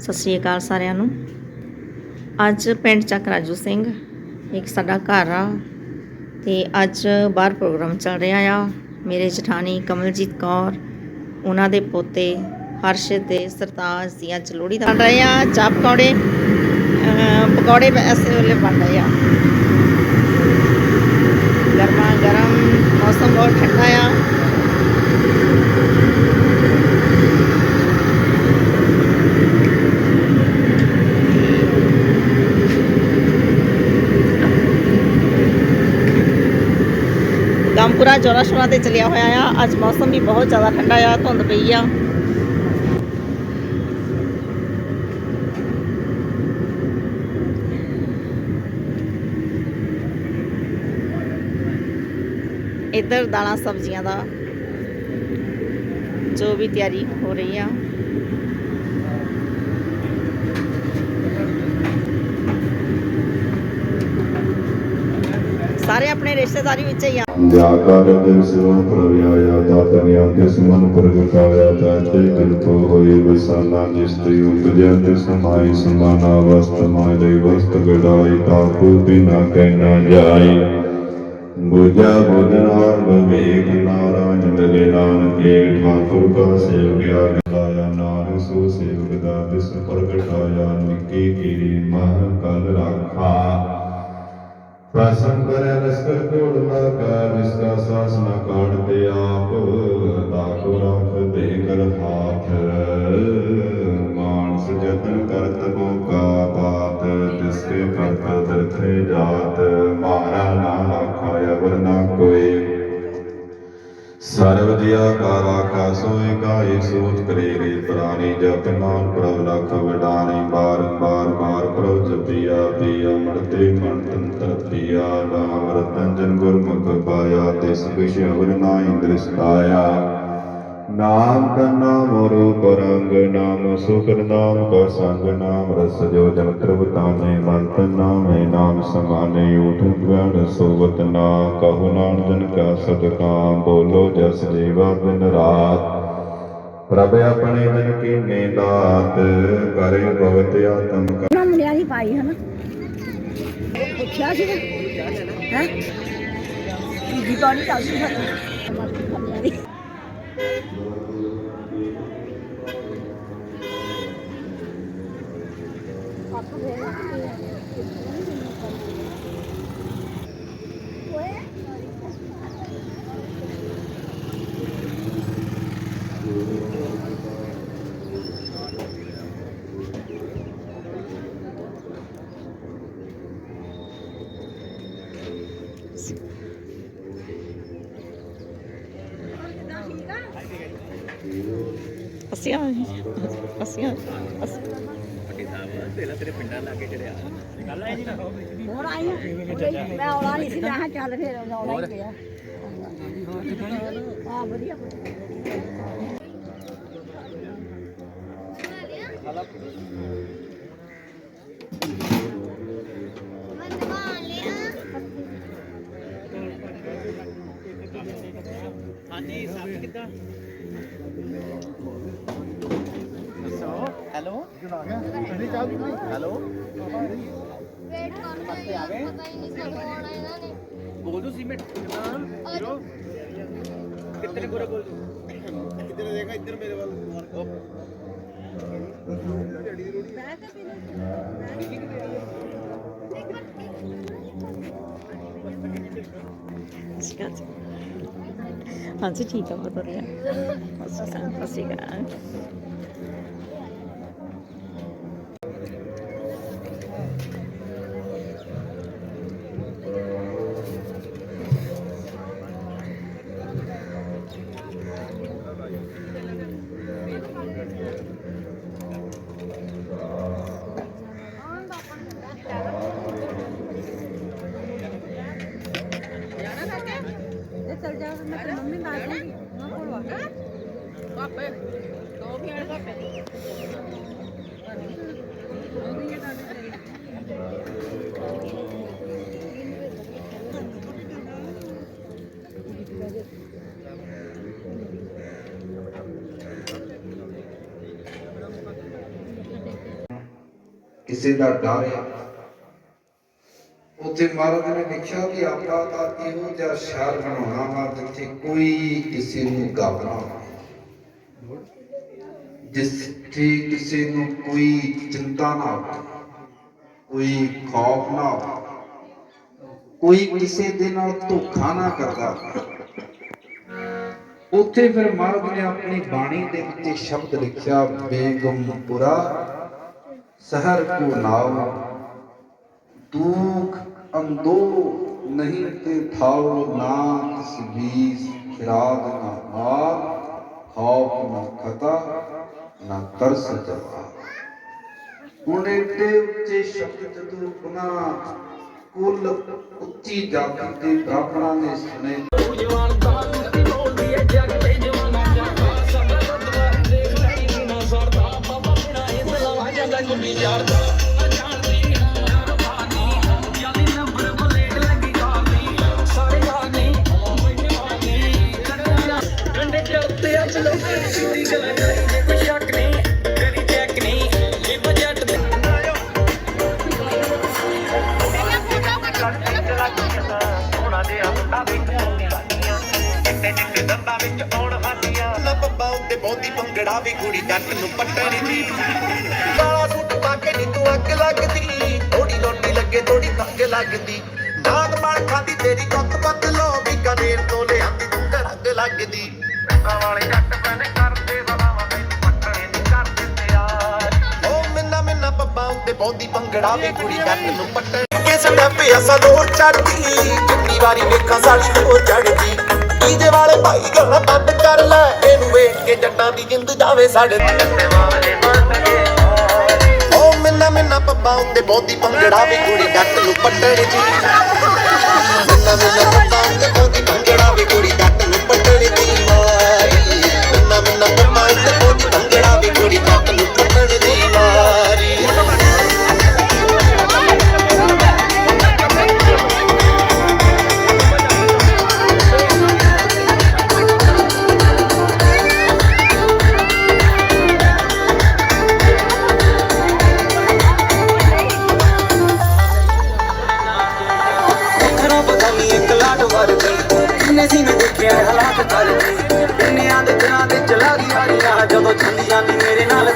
ਸਤਿ ਸ਼੍ਰੀ ਅਕਾਲ ਸਾਰਿਆਂ ਨੂੰ। ਅੱਜ ਪਿੰਡ ਚੱਕ ਰਾਜੂ ਸਿੰਘ, ਇੱਕ ਸਾਡਾ ਘਰ ਆ ਤੇ ਅੱਜ ਬਾਹਰ ਪ੍ਰੋਗਰਾਮ ਚੱਲ ਰਿਹਾ ਆ। ਮੇਰੇ ਜਠਾਣੀ ਕਮਲਜੀਤ ਕੌਰ, ਉਹਨਾਂ ਦੇ ਪੋਤੇ ਹਰਸ਼ ਤੇ ਸਰਤਾਜ ਦੀਆਂ ਚਲੋੜੀ ਲੋਹੜੀ ਦਾ ਰਹੇ ਆ। ਚਾਹ ਪਕੌੜੇ ਪਕੌੜੇ ਐਸੇ ਵੇਲੇ ਬਣ ਰਹੇ ਆ। ਗਰਮਾ ਗਰਮ, ਮੌਸਮ ਬਹੁਤ ਠੰਡਾ ਆ ਕੰਮ ਪੂਰਾ ਜੋਰਾਂ ਸ਼ੋਰਾਂ ਤੇ ਚੱਲਿਆ ਹੋਇਆ ਆ। ਅੱਜ ਮੌਸਮ ਵੀ ਬਹੁਤ ਜ਼ਿਆਦਾ ਠੰਡਾ ਆ, ਧੁੰਦ ਪਈ ਆ। ਇੱਧਰ ਦਾਲਾਂ ਸਬਜ਼ੀਆਂ ਦਾ ਜੋ ਵੀ ਤਿਆਰੀ ਹੋ ਰਹੀ ਆ ਸਾਰੇ ਆਪਣੇ ਰਿਸ਼ਤੇਦਾਰੀ ਵਿੱਚ ਹੀ ਆ। ਜਾਕਾਰ ਦੇ ਸਿਰੋਂ ਪ੍ਰਵਿਆਇਆ ਦਾਤਨਿਆ ਤਿਸ ਮਨ ਪ੍ਰਗਟਾਇਆ ਤਾਤੇ ਦਿਲ ਹੋਏ ਬਸਾਨਾ, ਜਿਸ ਤੇ ਉਪਜਿਆ ਤਿਸ ਸਮਾਈ, ਸਮਾਨਾ ਵਸਤ ਮਾਇ ਦੇ ਵਸਤ ਗੜਾਈ ਤਾਕੂ ਬਿਨਾ ਕਹਿਣਾ ਜਾਈ। ਬੁਝਾ ਬੁਝਨਾਰ ਵਿਵੇਕ, ਨਾਰਾਇਣ ਮਿਲੇ ਨਾਨਕੇ, ਠਾਕੁਰ ਕਾ ਸੇਵਿਆ ਗਾਇਆ ਨਾਨਕ, ਸੋ ਸੇਵਕ ਦਾ ਤਿਸ ਪ੍ਰਗਟਾਇਆ, ਨਿੱਕੀ ਕੀਰੀ ਮਹ ਕਲ ਰਾਖਾ। ਪ੍ਰਸੰਗ ਕਰੇ ਲਸਕਰ ਕੋੜ ਲਾਗਾ ਜਿਸਕਾ ਸਾਸ ਨਾ ਕਾੜਤੇ ਆਪ ਤਾਕੋ ਰੱਖ ਦੇ ਕਰ ਹਾਥ। ਮਾਨਸ ਜਤਨ ਕਰਤ ਕੋ ਕਾ ਬਾਤ ਤਿਸਕੇ ਕਰਤ ਦਰਥੇ ਜਾਤ। ਮਾਰਾ ਨਾ ਆਖਾ ਅਵਰ ਨਾ ਕੋਈ। ਸਰਬ ਜਿਆ ਕਾ ਰਾਖਾ ਸੋਏ ਸੋਚ ਕਰੇ ਰੇ ਪ੍ਰਾਨੀ ਜਪ ਨਾਮ ਪ੍ਰਭ ਲਖ ਵਡਾਨੀ ਬਾਰੰਬਾਰ ਬਾਰ ਪ੍ਰਭ ਜਪਿਆ ਪਿਆ ਮਰਤੇ ਮਨ ਤੰਤਰ ਪਿਆ ਰਤਨ ਜਨ ਗੁਰਮੁਖ ਪਾਇਆ ਤਿਸ ਵਿਸ਼ ਅਵਰ ਨਾਇ ਦ੍ਰਿਸ਼ਟਾਇਆ ਨਾਮ ਕਾ ਨਾਮ ਰੂਪ ਨਾਮ ਸੁਖਰ ਨਾਮ ਕਾ ਸੰਗ, ਨਾਮ ਰਸ ਜੋ ਜਨ ਤਰਵਤਾਨੇ ਮੰਤ ਨਾਮੇ, ਨਾਮ ਸਮਾਨੇ ਉਠ ਗਣ ਸੋਵਤ ਨਾ ਕਹੋ ਨਾਨ ਜਨ ਕਾ ਸਦਕਾ ਬੋਲੋ ਜਸ ਜੀਵਾ ਦਿਨ ਰਾਤ। ਪ੍ਰਭ ਆਪਣੇ ਜਨ ਕੀਨੇ ਦਾਤ, ਕਰੇ ਭਗਤ ਆਤਮ ਮੁੰਡਿਆਂ ਦੀ ਪਾਈ ਹਨਾ। ਪੁੱਛਿਆ ਸੀ ਹੈ? ਜੀ ਤਾਂ ਨਹੀਂ ਚੱਲਦੀ ਸਾਡੀ ਅਸੀਂ ਆ ਹੋਰ ਆਈ ਹਾਂ। ਮੈਂ ਆਉਣਾ ਨਹੀਂ ਸੀ, ਮੈਂ ਕਿਹਾ ਚੱਲ ਫਿਰ ਆਉਣਾ ਹੀ ਪਿਆ। ਆ ਵਧੀਆ। ਹੈਲੋ। ਹੈਲੋ। ਵੇਟ ਆ ਗਏ ਪਤਾ ਹੀ ਨਹੀਂ ਕਦੋਂ ਆਉਣਾ ਇਹਨਾਂ ਨੇ ਬੋਲ ਦੋ ਸੀਮੈਂਟ। ਕਿੰਨਾ ਕਿਤਨੇ ਗੋਰੇ ਬੋਲ ਦੋ? ਕਿੱਧਰ ਦੇਖਾ? ਇੱਧਰ ਮੇਰੇ ਵੱਲ। ਅਸੀਂ ਕਾ ਹਾਂਜੀ ਠੀਕ ਆ ਬਹੁਤ ਵਧੀਆ। ਅਸੀਂ ਅਸੀਂ ਕਾ किसी का डर या ਉੱਥੇ ਮਹਾਰਾਜ ਨੇ ਲਿਖਿਆ ਕਿ ਆਪਾਂ ਤਾਂ ਇਹੋ ਜਿਹਾ ਸ਼ਹਿਰ ਬਣਾਉਣਾ ਵਾ ਜਿੱਥੇ ਕੋਈ ਕਿਸੇ ਨੂੰ ਗਾਬ ਨਾ ਹੋਵੇ। ਜਿੱਥੇ ਕਿਸੇ ਨੂੰ ਕੋਈ ਚਿੰਤਾ ਨਾ ਹੋਵੇ, ਕੋਈ ਖੌਫ ਨਾ ਹੋਵੇ, ਕੋਈ ਕਿਸੇ ਦੇ ਨਾਲ ਧੋਖਾ ਨਾ ਕਰਦਾ ਉੱਥੇ ਫਿਰ ਮਹਾਰਾਜ ਨੇ ਆਪਣੀ ਬਾਣੀ ਦੇ ਵਿੱਚ ਸ਼ਬਦ ਲਿਖਿਆ, ਬੇਗਮਪੁਰਾ ਸ਼ਹਿਰ ਕੋ ਨਾਮ ਦੁਖ ਅੰਦੋ ਨਹੀਂ ਤੇ ਥਾਉ ਨਾ ਤਸਬੀਸ ਖਿਰਾਦ ਨਾ ਮਾਰ ਖੌਫ ਨਾ ਖਤਾ, ਨਾ ਤਰਸ ਜਵਾ ਹੁਣ ਏਡੇ ਉੱਚੇ ਸ਼ਬਦ ਜਦੋਂ ਉਹਨਾਂ ਕੁੱਲ ਉੱਚੀ ਜਾਤੀ ਦੇ ਬ੍ਰਾਹਮਣਾਂ ਨੇ ਸੁਣੇ। ਨਾ ਬੱਬਾ ਉੱਤੇ ਬਹੁਤੀ ਭੰਗੜਾ ਵੀ ਕੁੜੀ ਜੱਟ ਨੂੰ ਪੱਟਣ। ਦੀ ਕਾਲਾ ਸੂਟ ਪਾ ਕੇ ਨੀ ਤੂੰ ਅੱਗ ਲੱਗਦੀ। ਥੋੜੀ ਰੋਟੀ ਲੱਗੇ ਥੋੜੀ ਤੰਗ ਲੱਗਦੀ। ਨਾਦ ਮਲ ਖਾਦੀ ਤੇਰੀ ਗੁੱਤ ਬਦਲੋ ਵੀ ਕਨੇਰ ਤੋਂ ਲਿਆਂਦੀ ਤੂੰ ਘਰੰਗ ਲੱਗਦੀ। ਪਿੰਡਾਂ ਵਾਲੇ ਜੱਟ ਪੈਨੇ ਕਰਦੇ ਸਲਾਵਾਂ ਮੈਨੂੰ ਪੱਟਣੇ ਨਹੀਂ ਕਰ ਦਿੰਦੇ ਯਾਰ। ਓ ਮਿੰਨਾ ਮਿੰਨਾ ਬੱਬਾ ਉੱਤੇ ਬਹੁਤੀ ਭੰਗੜਾ ਵੀ ਕੁੜੀ ਜੱਟ ਨੂੰ ਪੱਟਣ। ਕਿਸ ਟੱਪ ਅਸਾਂ ਲੋਰ ਚੜਦੀ ਜਿੰਨੀ ਵਾਰੀ ਵੇਖਾਂ ਸਾਡੀ ਹੋ ਚੜਦੀ ਡੀਜੇ ਵਾਲੇ ਭਾਈ ਗੱਲਾਂ ਬੰਦ ਕਰ ਲੈ। ਇਹਨੂੰ ਵੇਖ ਕੇ ਜੱਟਾਂ ਦੀ ਜਿੰਦ ਜਾਵੇ ਸਾਡੇ ਓ ਮਿੰਨਾ ਮਿੰਨਾ ਪੱਪਾ ਉੱਤੇ ਬਹੁਤੀ ਭੰਗੜਾ ਵੀ ਕੁੜੀ ਜੱਟ ਨੂੰ ਪੱਟਣ ਦੀ। ਮਿੰਨਾ ਮਿੰਨਾ ਪੱਪਾ ਉੱਤੇ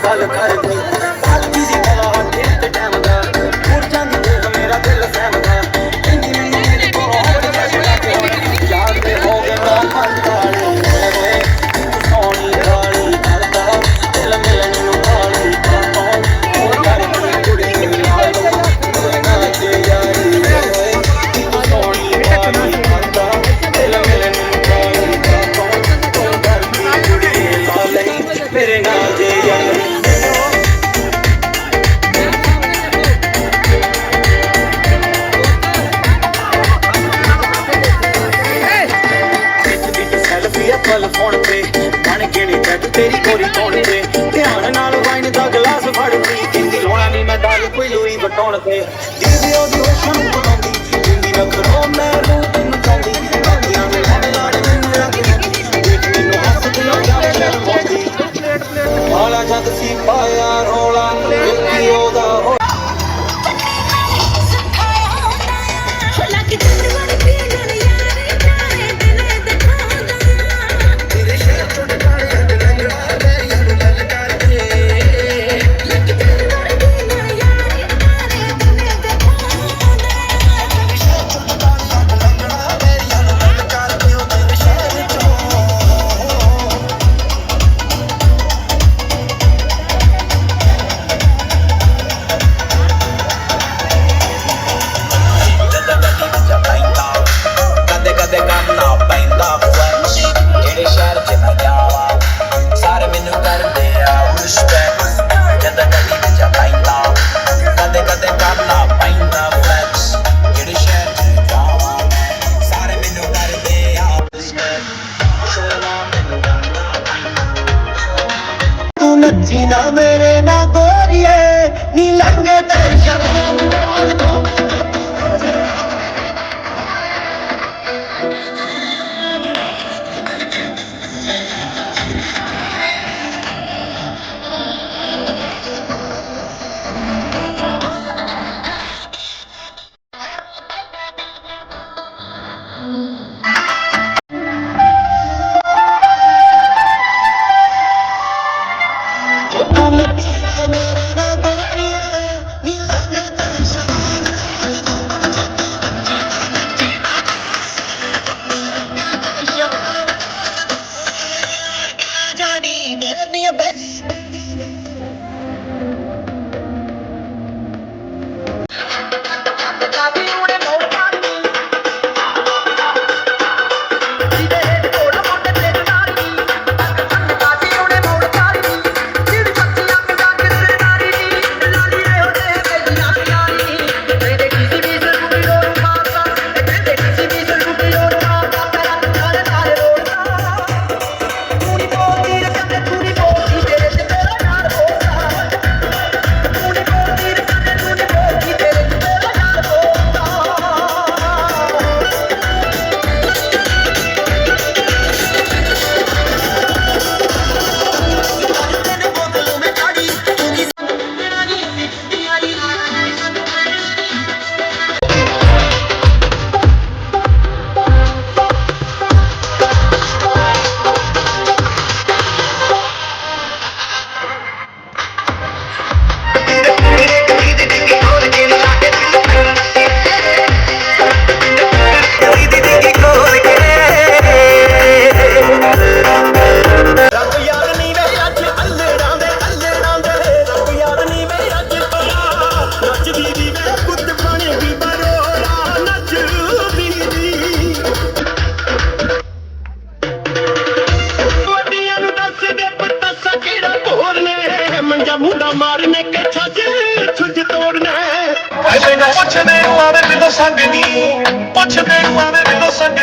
ਮੇਰੇ ਨਾਲ ਗੱਲ ਕਰਦੀ ਗੋਰੀ ਕੋਣ ਧਿਆਨ ਨਾਲ ਵਾਈਨ ਦਾ ਗਲਾਸ ਫੜਦੀ ਕਹਿੰਦੀ ਲੋਣਾ ਨਹੀਂ ਮੈਂ ਦਾਲ ਕੋਈ ਲੂਈ ਬਟਾਉਣ ਤੇ। ਦੀਦੀ ਉਹਦੀ ਹੋਸ਼ ਨੂੰ ਬਣਾਉਂਦੀ, ਜਿੰਦੀ ਰੱਖੋ ਮੈਂ ਨੂੰ ਤੈਨੂੰ ਚਾਹੁੰਦੀ। ਬਾਕੀਆਂ ਦੇ ਲੜ ਲੜ ਮੈਨੂੰ ਰੱਖਦੀ ਦੇਖ ਮੈਨੂੰ ਹੱਸਦੀ ਉਹ ਜਾਵੇ ਸ਼ਰਮਾਉਂਦੀ ਵਾਲਾ ਜਦ ਸੀ ਪਾਇਆ ਮੇਰੇ ਨਾ ਗੋਰੀਏ ਨੀ ਲੰਗੇ ਤੇ ਸ਼ਰਮ। ਸੰਗ ਨੀ ਪੁੱਛਦੇ ਨੂੰ ਆਵੇਂ ਮੈਨੂੰ ਸੰਗ